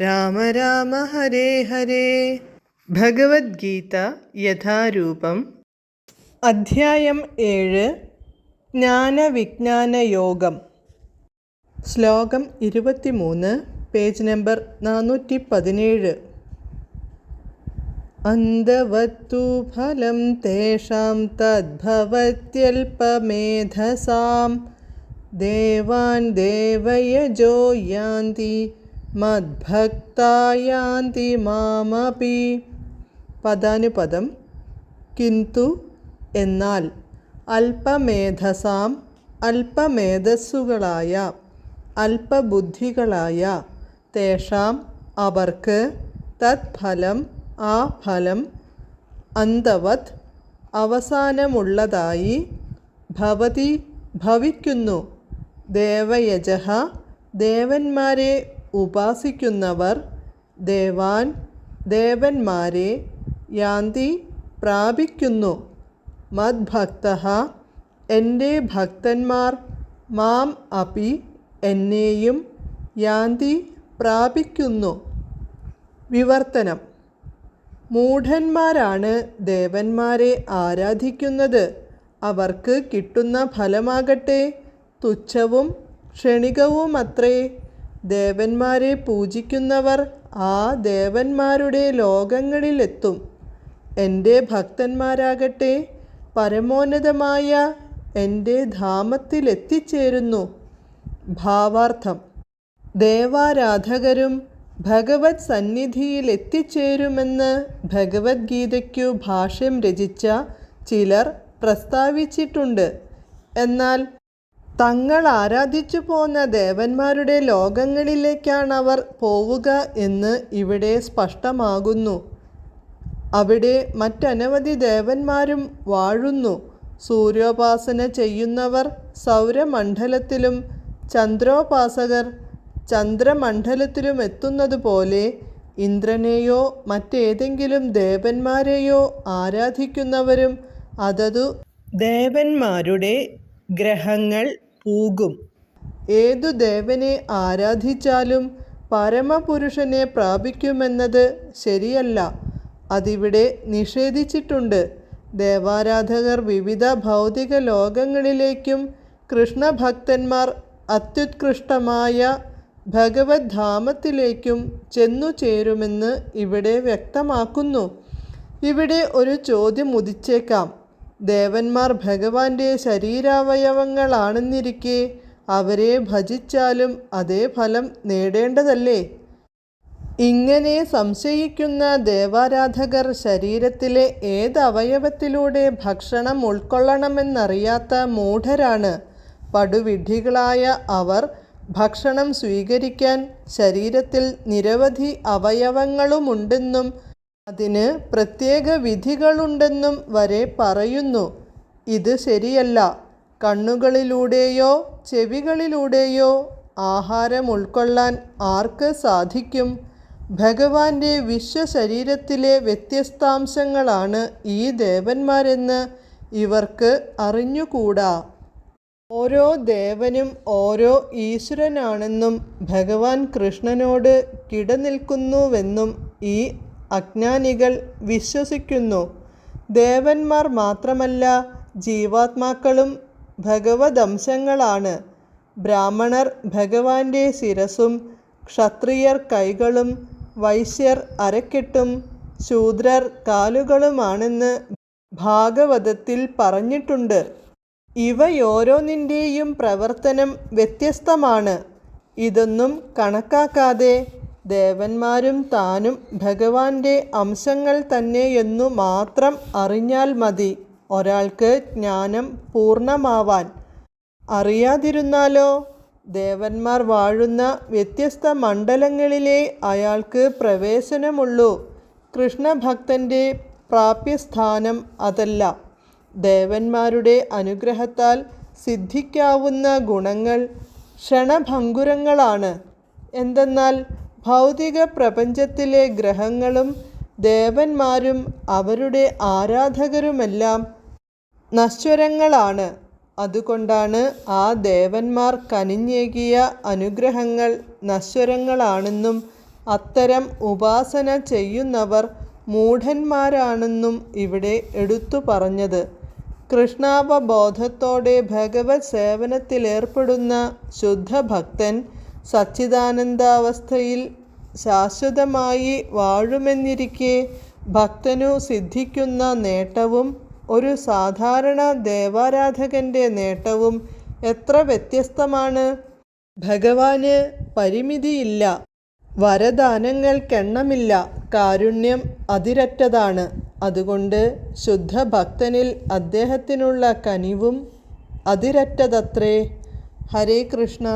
രാമ രാമ ഹരേ ഹരേ. ഭഗവത്ഗീത യഥാരൂപം. അധ്യായം ഏഴ്. ജ്ഞാനവിജ്ഞാന യോഗം. ശ്ലോകം ഇരുപത്തിമൂന്ന് പേജ് നമ്പർ നാനൂറ്റി പതിനേഴ് അന്ധവത്തു ഫലം തേഷാം തദ്ഭവത്യൽപമേധസാം. ദേവാൻ ദേവയജോ യാന്തി. മദ്ഭക്തായാന്തി മാമപി പദാനുപദം കിന്തു എന്നാൽ അല്പമേധസാം അല്പമേധസ്സുകളായ അല്പബുദ്ധികളായ തേഷാം അവർക്ക് തത്ഫലം ആ ഫലം അന്തവത് അവസാനമുള്ളതായി ഭവതി ഭവിക്കുന്നു. ദേവയജഹ ദേവന്മാരെ ഉപാസിക്കുന്നവർ ദേവാൻ ദേവന്മാരെ യാന്തി പ്രാപിക്കുന്നു. മദ്ഭക്ത എന്റെ ഭക്തന്മാർ മാം അപി എന്നെയും യാന്തി പ്രാപിക്കുന്നു. വിവർത്തനം. മൂഢന്മാരാണ് ദേവന്മാരെ ആരാധിക്കുന്നത്. അവർക്ക് കിട്ടുന്ന ഫലമാകട്ടെ തുച്ഛവും ക്ഷണികവുമത്രേ. ദേവന്മാരെ പൂജിക്കുന്നവർ ആ ദേവന്മാരുടെ ലോകങ്ങളിലെത്തും. എന്റെ ഭക്തന്മാരാകട്ടെ പരമോന്നതമായ എന്റെ ധാമത്തിലെത്തിച്ചേരുന്നു. ഭാവാർത്ഥം. ദേവാരാധകരും ഭഗവത് സന്നിധിയിൽ എത്തിച്ചേരുമെന്ന് ഭഗവത്ഗീതയ്ക്കു ഭാഷ്യം രചിച്ച ചിലർ പ്രസ്താവിച്ചിട്ടുണ്ട്. എന്നാൽ തങ്ങൾ ആരാധിച്ചു പോന്ന ദേവന്മാരുടെ ലോകങ്ങളിലേക്കാണ് അവർ പോവുക എന്ന് ഇവിടെ സ്പഷ്ടമാകുന്നു. അവിടെ മറ്റനവധി ദേവന്മാരും വാഴുന്നു. സൂര്യോപാസന ചെയ്യുന്നവർ സൗരമണ്ഡലത്തിലും ചന്ദ്രോപാസകർ ചന്ദ്രമണ്ഡലത്തിലും എത്തുന്നതുപോലെ ഇന്ദ്രനെയോ മറ്റേതെങ്കിലും ദേവന്മാരെയോ ആരാധിക്കുന്നവരും അതതു ദേവന്മാരുടെ ഗ്രഹങ്ങൾ പൂകും. ഏതു ദേവനെ ആരാധിച്ചാലും പരമപുരുഷനെ പ്രാപിക്കുമെന്നത് ശരിയല്ല. അതിവിടെ നിഷേധിച്ചിട്ടുണ്ട്. ദേവാരാധകർ വിവിധ ഭൗതിക ലോകങ്ങളിലേക്കും കൃഷ്ണഭക്തന്മാർ അത്യുത്കൃഷ്ടമായ ഭഗവത് ധാമത്തിലേക്കും ചെന്നു ചേരുമെന്ന് ഇവിടെ വ്യക്തമാക്കുന്നു. ഇവിടെ ഒരു ചോദ്യം ഉദിച്ചേക്കാം. ദേവന്മാർ ഭഗവാന്റെ ശരീരാവയവങ്ങളാണെന്നിരിക്കെ അവരെ ഭജിച്ചാലും അതേ ഫലം നേടേണ്ടതല്ലേ? ഇങ്ങനെ സംശയിക്കുന്ന ദേവാരാധകർ ശരീരത്തിലെ ഏത് ഭക്ഷണം ഉൾക്കൊള്ളണമെന്നറിയാത്ത മൂഢരാണ്. പടുവിഡ്ഢികളായ അവർ ഭക്ഷണം സ്വീകരിക്കാൻ ശരീരത്തിൽ നിരവധി അവയവങ്ങളുമുണ്ടെന്നും അതിന് പ്രത്യേക വിധികളുണ്ടെന്നും വരെ പറയുന്നു. ഇത് ശരിയല്ല. കണ്ണുകളിലൂടെയോ ചെവികളിലൂടെയോ ആഹാരം ഉൾക്കൊള്ളാൻ ആർക്ക് സാധിക്കും? ഭഗവാന്റെ വിശ്വശരീരത്തിലെ വ്യത്യസ്താംശങ്ങളാണ് ഈ ദേവന്മാരെന്ന് ഇവർക്ക് അറിഞ്ഞുകൂടാ. ഓരോ ദേവനും ഓരോ ഈശ്വരനാണെന്നും ഭഗവാൻ കൃഷ്ണനോട് കിടനിൽക്കുന്നുവെന്നും ഈ അജ്ഞാനികൾ വിശ്വസിക്കുന്നു. ദേവന്മാർ മാത്രമല്ല ജീവാത്മാക്കളും ഭഗവദംശങ്ങളാണ്. ബ്രാഹ്മണർ ഭഗവാന്റെ ശിരസും ക്ഷത്രിയർ കൈകളും വൈശ്യർ അരക്കെട്ടും ശൂദ്രർ കാലുകളുമാണെന്ന് ഭാഗവതത്തിൽ പറഞ്ഞിട്ടുണ്ട്. ഇവയോരോന്നിന്റെയും പ്രവർത്തനം വ്യത്യസ്തമാണ്. ഇതൊന്നും കണക്കാക്കാതെ ദേവന്മാരും താനും ഭഗവാന്റെ അംശങ്ങൾ തന്നെയെന്നു മാത്രം അറിഞ്ഞാൽ മതി. ഒരാൾക്ക് ജ്ഞാനം പൂർണമാവാൻ അറിയാതിരുന്നാലോ? ദേവന്മാർ വാഴുന്ന വ്യത്യസ്ത മണ്ഡലങ്ങളിലെ അയാൾക്ക് പ്രവേശനമുള്ളൂ. കൃഷ്ണഭക്തന്റെ പ്രാപ്യസ്ഥാനം അതല്ല. ദേവന്മാരുടെ അനുഗ്രഹത്താൽ സിദ്ധിക്കാവുന്ന ഗുണങ്ങൾ ക്ഷണഭങ്കുരങ്ങളാണ്. എന്തെന്നാൽ ഭൗതിക പ്രപഞ്ചത്തിലെ ഗ്രഹങ്ങളും ദേവന്മാരും അവരുടെ ആരാധകരുമെല്ലാം നശ്വരങ്ങളാണ്. അതുകൊണ്ടാണ് ആ ദേവന്മാർ കനിഞ്ഞേകിയ അനുഗ്രഹങ്ങൾ നശ്വരങ്ങളാണെന്നും അത്തരം ഉപാസന ചെയ്യുന്നവർ മൂഢന്മാരാണെന്നും ഇവിടെ എടുത്തു പറഞ്ഞത്. കൃഷ്ണാവബോധത്തോടെ ഭഗവത് സേവനത്തിലേർപ്പെടുന്ന ശുദ്ധഭക്തൻ സച്ചിദാനന്ദാവസ്ഥയിൽ ശാശ്വതമായി വാഴുമെന്നിരിക്കെ ഭക്തനു സിദ്ധിക്കുന്ന നേട്ടവും ഒരു സാധാരണ ദേവാരാധകന്റെ നേട്ടവും എത്ര വ്യത്യസ്തമാണ്. ഭഗവാന് പരിമിതിയില്ല വരദാനങ്ങൾക്കെണ്ണമില്ല കാരുണ്യം അതിരറ്റതാണ്. അതുകൊണ്ട് ശുദ്ധഭക്തനിൽ അദ്ദേഹത്തിനുള്ള കനിവും അതിരറ്റതത്രേ. ഹരേ കൃഷ്ണ.